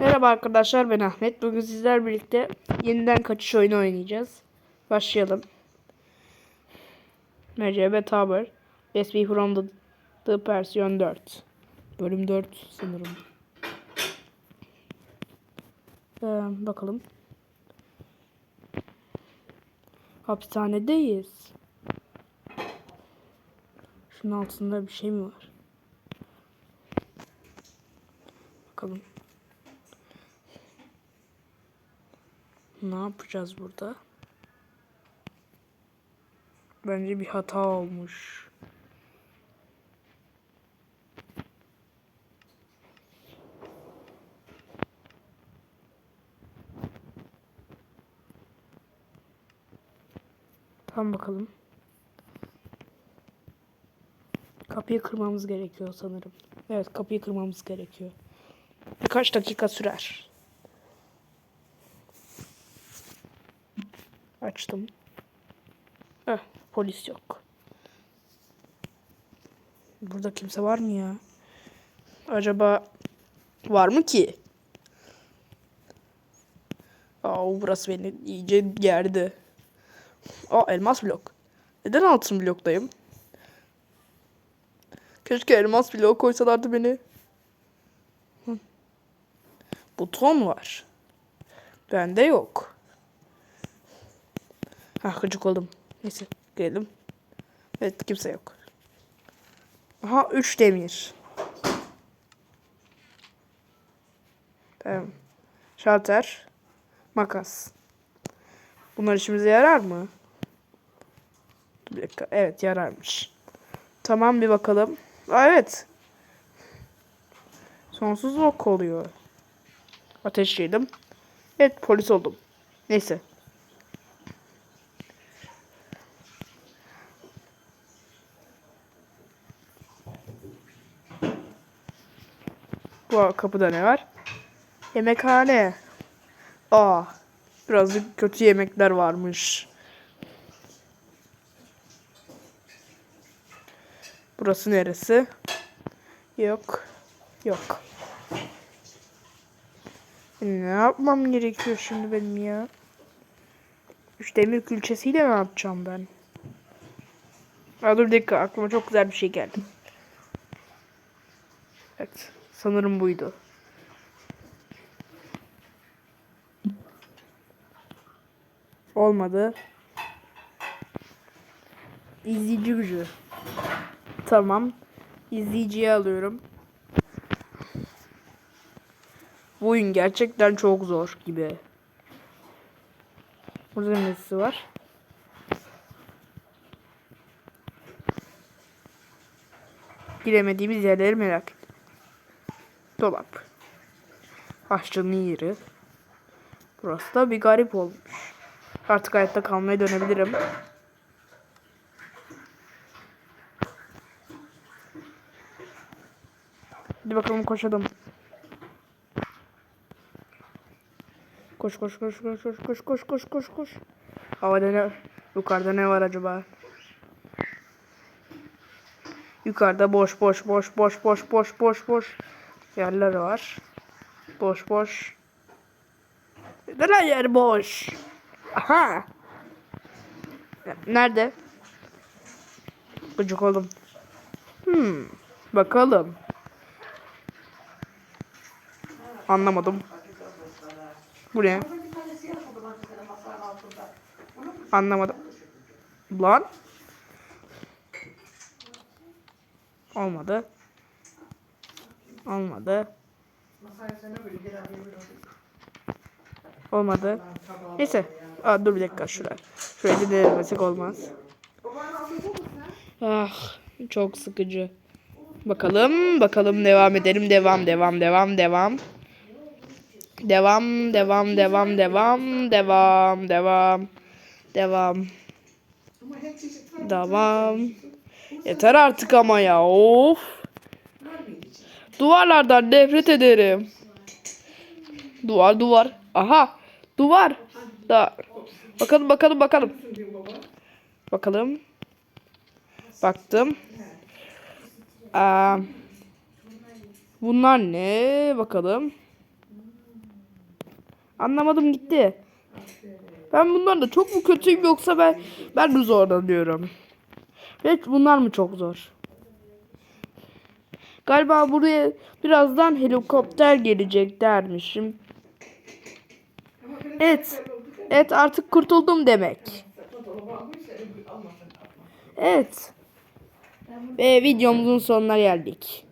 Merhaba arkadaşlar ben Ahmet. Bugün sizler birlikte yeniden kaçış oyunu oynayacağız. Başlayalım. MCB Tower. Let's be from the, the versiyon 4. Bölüm 4 sanırım. Ee, bakalım. Hapishanedeyiz. Şunun altında bir şey mi var? Bakalım. Ne yapacağız burada? Bence bir hata olmuş. Tamam bakalım. Kapıyı kırmamız gerekiyor sanırım. Evet kapıyı kırmamız gerekiyor. Birkaç dakika sürer. Açtım. Eh, polis yok. Burada kimse var mı ya? Acaba var mı ki? Aa, burası beni iyice gerdi. Aa, elmas blok. Neden altın bloktayım? Keşke elmas blok koysalardı beni. Buton var. Bende yok. Ha gıcık oldum. Neyse gelelim. Evet kimse yok. Aha 3 demir. Tamam. Şalter. Makas. Bunlar işimize yarar mı? Bir dakika. Evet yararmış. Tamam bir bakalım. Aa, evet. Sonsuz ok oluyor. Ateşledim. Evet polis oldum. Neyse. Bu kapıda ne var? Yemekhane. Aa, birazcık kötü yemekler varmış. Burası neresi? Yok. Yok. Ne yapmam gerekiyor şimdi benim ya? Üç demir külçesiyle ne yapacağım ben? Aa, dur dakika aklıma çok güzel bir şey geldi. Evet. Sanırım buydu. Olmadı. İzleyici gücü. Tamam. İzleyiciyi alıyorum. Bu oyun gerçekten çok zor gibi. Burada nesi var? Giremediğimiz yerleri merak. Dolap. Aşçının yeri. Burası da bir garip olmuş. Artık hayatta kalmaya dönebilirim. Hadi bakalım koşalım. Koş koş koş koş koş koş koş koş koş koş. Havada ne? Yukarıda ne var acaba? Yukarıda boş boş boş boş boş boş boş boş yerler var. Boş boş. Neden yer boş? Aha. Nerede? Gıcık oldum. Hmm. Bakalım. Anlamadım. Bu ne? Anlamadım. Lan. Olmadı. Olmadı. Olmadı. Neyse. Aa, dur bir dakika şuraya. Şuraya da denemesek olmaz. Ah, çok sıkıcı. Bakalım, bakalım devam edelim. Devam, devam, devam, devam. Devam, devam, devam, devam, devam, devam. Devam. Devam. Yeter artık ama ya. Of. Duvarlardan nefret ederim. Duvar, duvar. Aha. Duvar. Da. Bakalım, bakalım, bakalım. Bakalım. Baktım. Aa, bunlar ne? Bakalım. Anlamadım gitti. Ben bunlar da çok mu kötüyüm yoksa ben ben mi zorlanıyorum? Evet bunlar mı çok zor? Galiba buraya birazdan helikopter gelecek dermişim. Evet. Evet artık kurtuldum demek. Evet. Ve videomuzun sonuna geldik.